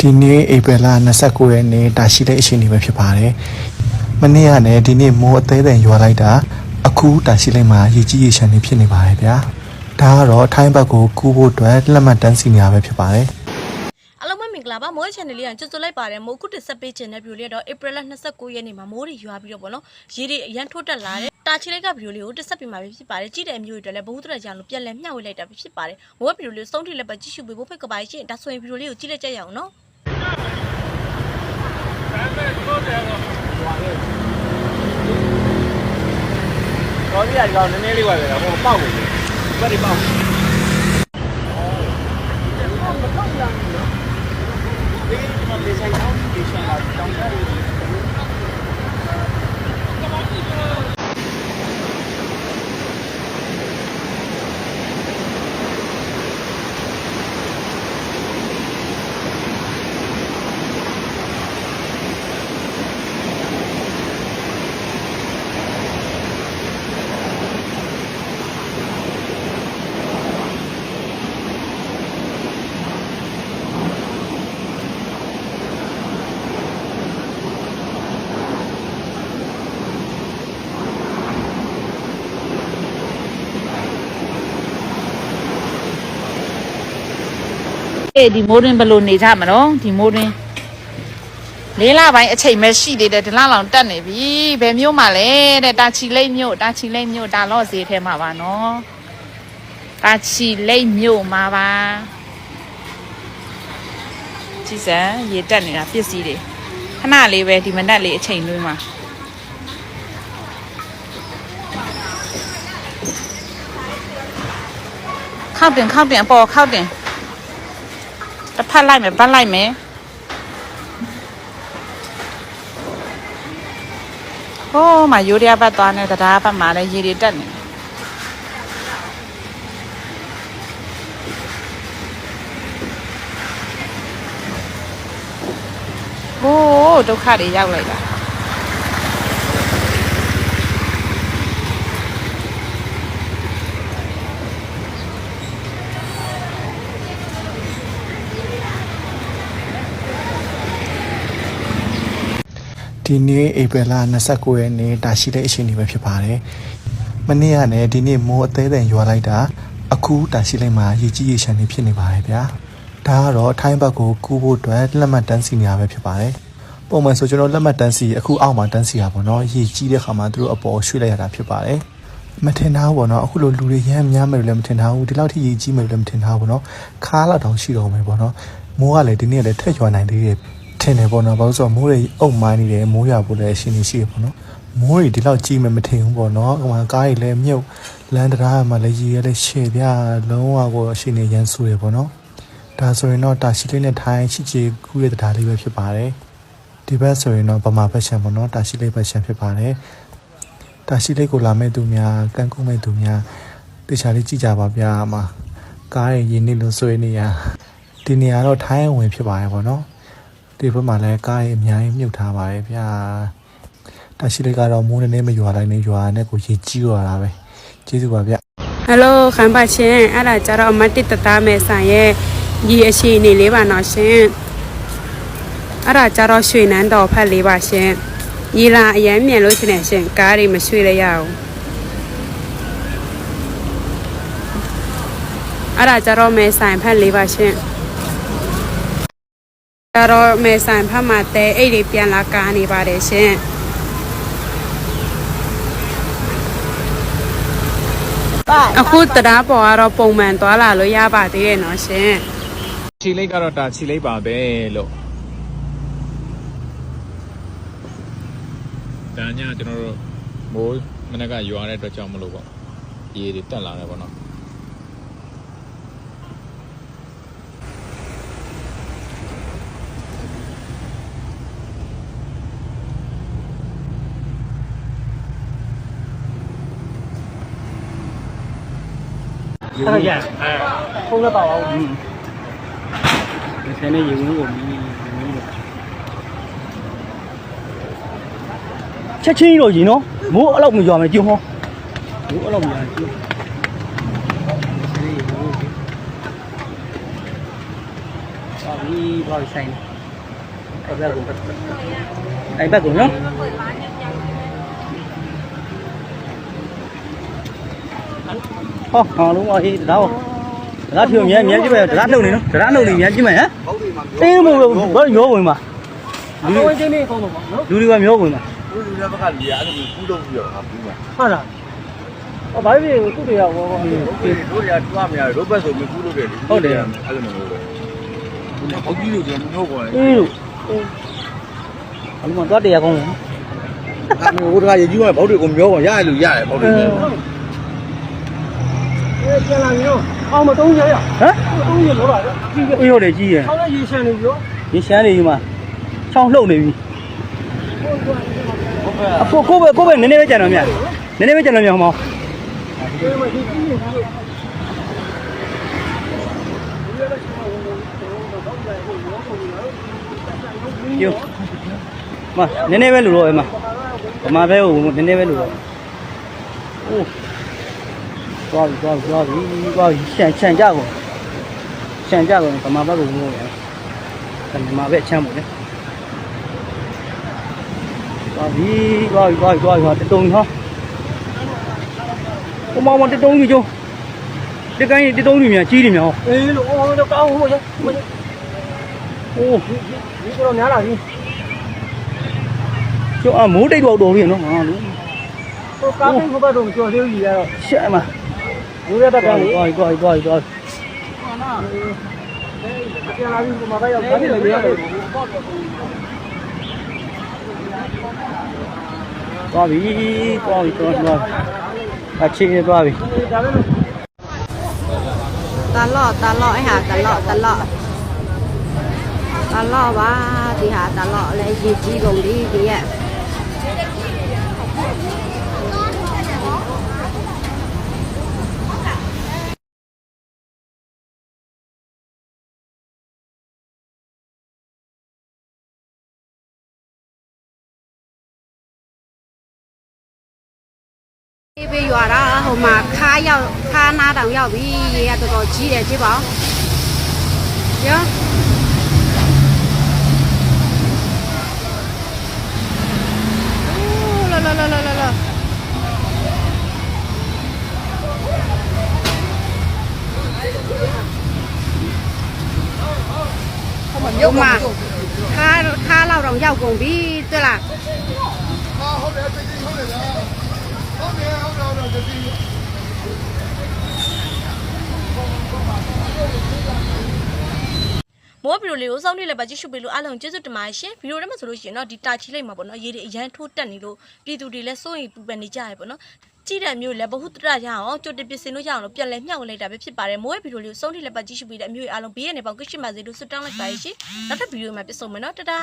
ဒီနေ့ဧပြီလ29ရက်နေ့တာရှိတဲ့အချိန်တွေပဲဖြစ်ပါတယ်။မနေ့ကလည်းဒီနေ့မိုးအသေးသေးရွာလိုက်တာအခုတာရှိလိုက်မှာရေကြီးရေရှမ်းနေဖြစ်နေပါတယ်ဗျာ။ဒါကတော့ထိုင်းဘက်ကိုကူးဖို့အတွက်လက်မှတ်တန်းစီနေရပဲဖြစ်ပါတယ်။အားလုံးပဲမင်္ဂလာပါမိုး channel လေးကကြိုဆိုလိုက်ပါတယ်မိုးခုတစ်ဆက်ပေးခြင်းတဲ့ဗီဒီယိုလေးတော့ April 29ရက်နေ့မှာမိုးတွေရွာပြီးတော့ဗောနော်ရေတွေအရန်ထိုးတက်လာတယ်တာချီလိုက်ကဗီဒီယိုလေးကိုတစ်ဆက်ပေးမှာပဲဖြစ်ပါတယ်ကြည့်တဲ့အမျိုးတွေအတွက်လည်းဘုံတရကြောင်လို့ပြန်လဲမျှဝေလိုက်တာပဲဖြစ်ပါတယ်မိုးဗီဒီယိုလေးကိုစုံထိလည်းပဲကြည့်ရှုပေးဖို့ဖိတ်ကပါရှင်ဒါဆိုရင်ဗီဒီယိုလေးကိုကြည့်လိုက်ကြရအောင်နော် တော်ပြရဒီကောင်နည်းနည်းလေးဝယ်တယ်ဟိုပေါက်နေတယ်ဘယ်ဒီပေါက်အေးဒီ မိုးရင်းဘယ်လိုနေကြမလို့ဒီမိုးရင်းလေးလပိုင်းအချိန်ပဲရှိသေးတယ်ဒီလလောင်တက်နေပြီဘယ်မျိုးမှလဲတဲ့တာချီလိတ်မြို့တာချီလိတ်မြို့ဒါလော့ဈေးထဲမှာပါနော်တာချီလိတ်မြို့မှာပါကြည်စံရေတက်နေတာပစ္စည်းတွေခဏလေးပဲဒီမနက်လေးအချိန်လွှဲမှာခောက်တင်ခောက်တင်အပေါ်ခောက်တင် တစ်ဖက်လိုက်မယ်ဗတ်လိုက်မယ်ဟိုးမယူရီးယားဘတ်သွားနေတရားဘတ်မှာလည်းရေတွေတက်နေဟိုးဒုက္ခတွေရောက်လိုက်တာ ဒီနေ့ဧပြီလ29ရက်နေ့တာရှိတဲ့အချိန်တွေပဲဖြစ်ပါတယ်။မနေ့ကလည်းဒီနေ့မိုးအသေးသေးရွာလိုက်တာအခုတာရှိလိုက်မှာရေကြီးရေရှမ်းတွေဖြစ်နေပါတယ်ဗျာ။ဒါကတော့ထိုင်းဘက်ကိုကူးဖို့အတွက်လက်မှတ်တန်းစီနေရပဲဖြစ်ပါတယ်။ပုံမှန်ဆိုကျွန်တော်လက်မှတ်တန်းစီအခုအောက်မှာတန်းစီရပါတော့ရေကြီးတဲ့ခါမှာသူတို့အပေါ်ရွှေ့လိုက်ရတာဖြစ်ပါတယ်။မထင်ထားဘူးပေါ့နော်အခုလိုလူတွေရမ်းများမယ်လို့လည်းမထင်ထားဘူးဒီလောက်ထိရည်ကြီးမယ်လို့လည်းမထင်ထားဘူးပေါ့နော်ခါးလောက်တောင်ရှိတော့မယ်ပေါ့နော်မိုးကလည်းဒီနေ့လည်းထက်ရွာနိုင်သေးတယ် ထင်တယ်ပေါ့နော်ဘာလို့ဆိုတော့မိုးတွေအုပ်မိုင်းနေတယ်မိုးရွာဖို့လည်းအရှင်နေရှိတယ်ပေါ့နော်မိုးတွေဒီလောက်ကြီးမယ်မထင်ဘူးပေါ့နော်ဟိုမှာကားတွေလည်းမြုပ်လမ်းတရားမှာလည်းရေရလည်းရှည်ပြလုံးဝကိုအရှင်နေရမ်းဆူတယ်ပေါ့နော်ဒါဆိုရင်တော့တာရှိလေးနဲ့ထိုင်းချစ်ချီကူးရဲ့တရားလေးပဲဖြစ်ပါတယ်ဒီဘက်ဆိုရင်တော့ဗမာဘက်ချန်ပေါ့နော်တာရှိလေးဘက်ချန်ဖြစ်ပါတယ်တာရှိလေးကိုလာမဲ့သူများကန်းကုမဲ့သူများတေချာလေးကြည့်ကြပါဗျာအမကားရဲ့ရင်းနှီးလို့ဆွေးနေရဒီနေရာတော့ထိုင်းဝင်ဖြစ်ပါရဲ့ပေါ့နော် ဒီဘက်မှာလည်းကားရဲ့အများကြီးမြုပ်ထားပါရဲ့ဗျာတာရှိလေးကတော့မိုးနေနေမရွာတိုင်းနေရွာနဲ့ကိုရေကြီးရတာပဲကျေးဇူးပါဗျဟယ်လိုခမ်းပါရှင်အဲ့ဒါကြတော့အမတ်တစ်တသားမဲ့ဆိုင်ရဲ့ရေအရှိနေလေးပါနော်ရှင်အဲ့ဒါကြတော့ရွှေနန်းတော်ဖက်လေးပါရှင်ရေလာအရမ်းမြန်လို့ရှင်နေရှင်ကားတွေမရွှေ့ရရအောင်အဲ့ဒါကြတော့မဲဆိုင်ဖက်လေးပါရှင် ကြတော့မဲဆိုင်ဖက်မှာတဲအိတ်တွေပြန်လာကားနေပါတယ်ရှင်အခုတရားပေါ်ကတော့ပုံမှန်သွားလာလို့ရပါသေးတယ်နော်ရှင်ခြေလိုက်ကတော့ဒါခြေလိုက်ပါပဲလို့ဒါညကျွန်တော်တို့မိုးမနက်ကရွာတဲ့အတွက်ကြောင့်မလို့ပေါ့ရေတွေတက်လာတယ်ပေါ့နော် အဲ့ရအဲဖုန်းလည်းပါအောင်อืมဒီဆယ်နဲ့ရေဝင်းကိုမီးမီးလို့ချက်ချင်းကြီးတော့ရင်နော်မိုးအဲ့လောက်မရွာမယ် ကြုံဟောမိုးအဲ့လောက်မရွာကြုံဆယ်နဲ့ရေဝင်းကိုပါပြီသွားပြီးဆိုင်အဲ့ဘက်ကိုအဲ့ဘက်ကိုနော်ဟောဟောလုံးမအေးဒါတော့ဒါဖြိုမြဲမြဲကြည့်ပဲဒါနှုတ်နေနော်ဒါနှုတ်နေမြဲကြည့်မယ်ဟမ်အေးမို့ဘာညောဝင်ပါအပေါ်ချင်းနေကောင်းတော့ပါနော်လူတွေကမျောဝင်ပါလူလူတဲ့ဘက်ကလူရအဲ့လိုမျိုးကူးတော့ပြီးတော့ငါဘူးမှာဟုတ်လားအော်ဘာဖြစ်သူ့တွေကဟောဟောတို့တွေကတွားမရရိုးဘက်ဆိုမျိုးကူးလို့တယ်လေအဲ့လိုမျိုးပဲဘောကြီးတို့ကမနှုတ်ပေါ်တယ်အေးလို့အမှန်တော့တရားကောင်းတယ်အမေဟိုတခါရေကြီးကဘောက်တွေကိုမျောပေါ်ရတယ်လို့ရတယ်ဘောက်တွေမျော ပြန်လာမျိုးအောင်မတုံးရရဟမ်တုံးရလို့လားကြီးအေးဟုတ်တယ်ကြီးရဆောင်းလည်းရေရှမ်းနေပြီရောရေရှမ်းနေပြီမှာချောင်းလှုပ်နေပြီအကိုကိုပဲကိုပဲနည်းနည်းပဲကြံတော့မြနည်းနည်းပဲကြံတော့မြဟောမောယောမနည်းနည်းပဲလို့တော့အမဗမာပဲဟိုနည်းနည်းပဲလို့တော့အိုး သွားပြီသွားပြီသွားပြီသွားပြီရှန်ရှန်ကြကုန်ရှန်ကြကုန်ဗမာဘက်ကိုမိုးတယ်ဗမာဘက်ချမ်းမို့လေသွားပြီသွားပြီသွားပြီသွားပြီတတုံဟောဟိုမောင်မတတုံကြီးကျုံတကိုင်းတတုံကြီးမြန်ကြီးတယ်မြန်ဟောအေးလို့ဟောတော့ကောင်းဟိုရဟိုဒီကတော့ များလာပြီကျော်အမိုးတိတ်တော့တော်ပြီနော်ဟာလို့ဟိုကားဘက်တော့ကြော်သေးဘူးကြီးရတော့ရှက်မှာရိုးရတဲ့ကောင်သွားသွားသွားသွားပြန် bây giờ đó hôm mà khá giàu khá na đồng giàu bị gì tôi gọi chỉ để chứ bảo chứ lơ lơ lơ lơ lơ nhưng mà khá khá lao động giàu cũng bị tức là ဟုတ်တယ်ဟုတ်တယ်ဟုတ်တယ်ဒီမိုးဗီဒီယိုလေးကိုစောင့်နေလည်းပဲကြည့်ရှုပေးလို့အားလုံးကျေးဇူးတင်ပါတယ်ရှင်ဗီဒီယိုထဲမှာဆိုလို့ရှိရင်တော့ဒီတာချီလိုက်မှာပေါ့နော်ရေတွေအရန်ထိုးတက်နေလို့ပြည်သူတွေလည်းစိုးရိမ်ပူပန်နေကြရပေါ့နော်ကြည့်တဲ့မျိုးလည်းဘဟုတရရအောင်ကြိုတင်ပြင်ဆင်လို့ရအောင်လို့ပြန်လဲမျှဝေလိုက်တာပဲဖြစ်ပါတယ်မိုးရဲ့ဗီဒီယိုလေးကိုစောင့်နေလည်းပဲကြည့်ရှုပေးတဲ့အမျိုးအားလုံးဘေးရနေပေါင်းကြည့်ရှုပါစေလို့ဆုတောင်းလိုက်ပါရှင်နောက်ထပ်ဗီဒီယိုမှာပြန်ဆုံမယ်နော်တဒါ